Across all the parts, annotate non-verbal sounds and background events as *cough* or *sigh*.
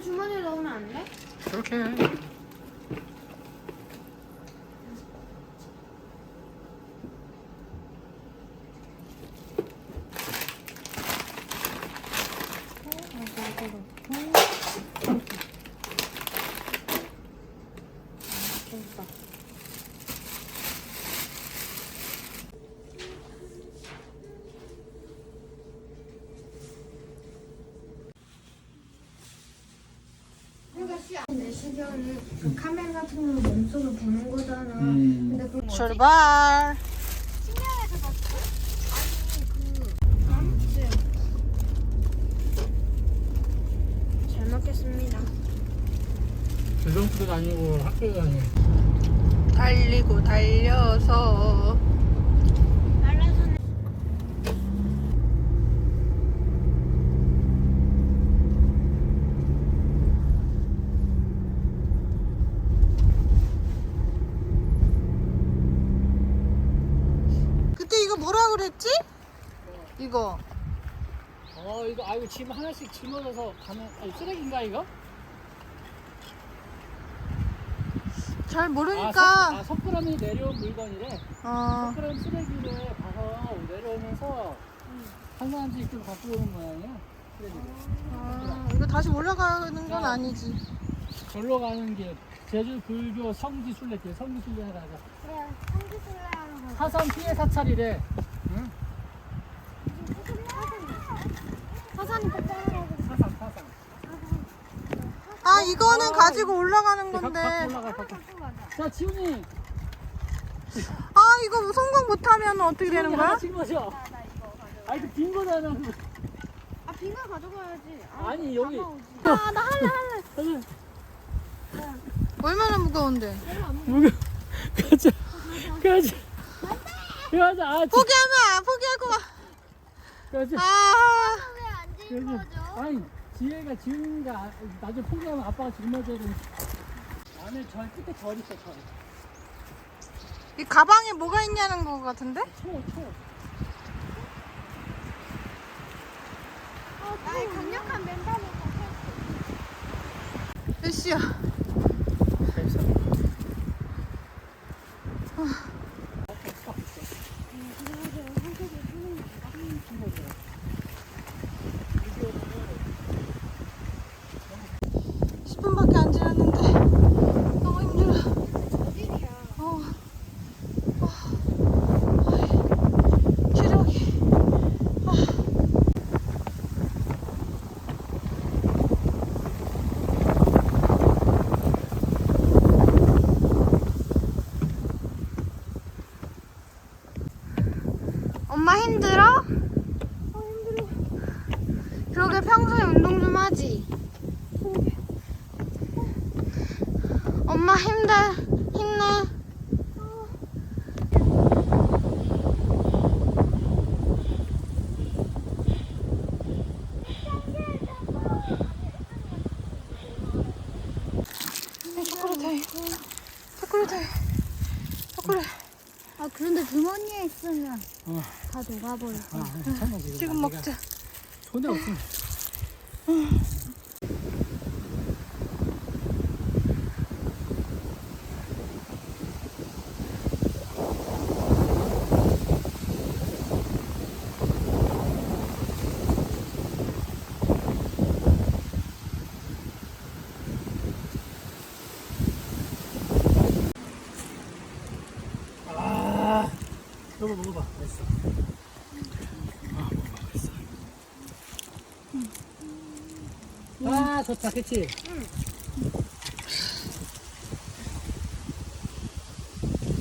주머니에 넣으면 안 돼? 그렇게 해. 내 그 카메라 같은 걸로 몸속을 보는 거잖아. 음. 근데 그 출발. 식량에서 봤어? 아니 그 아무튼 잘 먹겠습니다. 다니고 학교도 다니고. 달리고 달려서 말라서는 그때 이거 뭐라 그랬지? 이거 어 이거 아 이거 짐 하나씩 짊어져서 가면 아니 쓰레기인가 이거? 잘 아, 모르니까 석, 아 내려온 물건이래. 어 석굴암 쓰레기를 가서 내려오면서 한 사람씩 이렇게 갖고 오는 모양이야. 쓰레기를. 아, 이거 다시 올라가는 건 아니지. 절로 가는 길 제주 불교 성지 순례길 성지 순례하러 가자. 그래 성지순례 사선 피해 사찰이래. 응? 화산이. 아 이거는 가지고 올라가는 건데. 올라가. 자 지훈이. 아 이거 성공 못하면 어떻게 되는 지훈이 거야? 하나 짊어져. 나, 나 이거 가져. 아 이거 빈 거잖아. 아 빙하 가져가야지. 아니, 여기. 담아오지. 아, 나 할래 할래. 얼마나 무거운데? 무거. *laughs* 가자. 가자. 가자. 아, 지- 포기하면 포기하고 와. 가자. 아 왜안 여기. 아니 지혜가 지훈이가 아- 나중에 포기하면 아빠가 짊어져야 되니까. 안에 절 끝에 절 있어 절. 이 가방에 뭐가 있냐는 거 같은데? 초 초. 나의 강력한 멤버를 몇시 Okay. 엄마 힘들, 힘내. 초콜릿 초콜릿 초콜릿 아 그런데 주머니에 있으면 어. 다 녹아버려. 아 괜찮아 지금. 먹자 손에 없으면. 여보 먹어봐. 됐어. 아, 먹어봐. 됐어. 아, 좋다, 그치?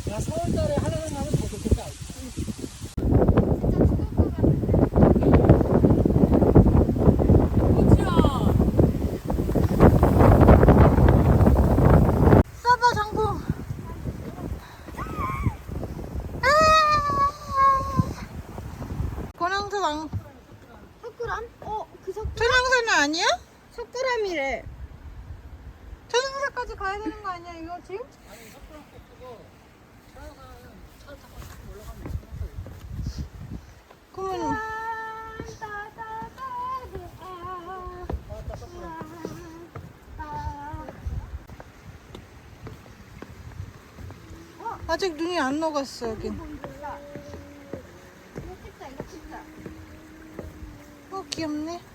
야, 4월달에 하나만 아니야? 석굴암이래. 천연사까지 가야 되는 거 아니야 이거 지금? 아니 석굴암 꺾고 차가 차 타고 올라가면 그러면 아직 눈이 안 녹았어 여기 어, 귀엽네.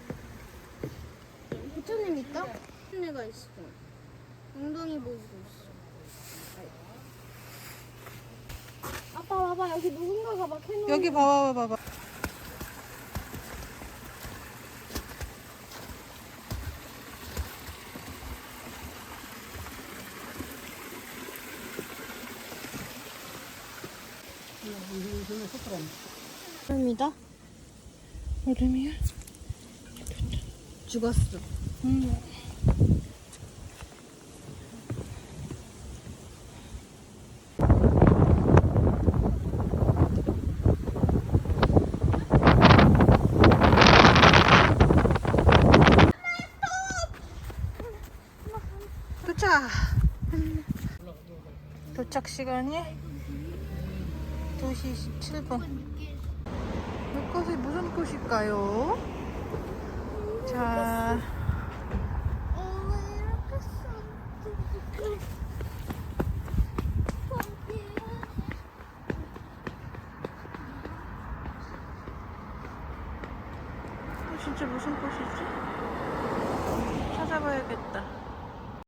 부처님 있다? 애가 있어. 엉덩이 보이고 있어. 아빠 봐봐 여기 누군가가 막 해놓은 여기 봐봐 봐봐. 사람이다? 얼음이야? 죽었어. 응. 도착. 도착 시간이 2시 17분. 이것이 무슨 꽃일까요? 자, 진짜 무슨 꽃이지? 찾아봐야겠다.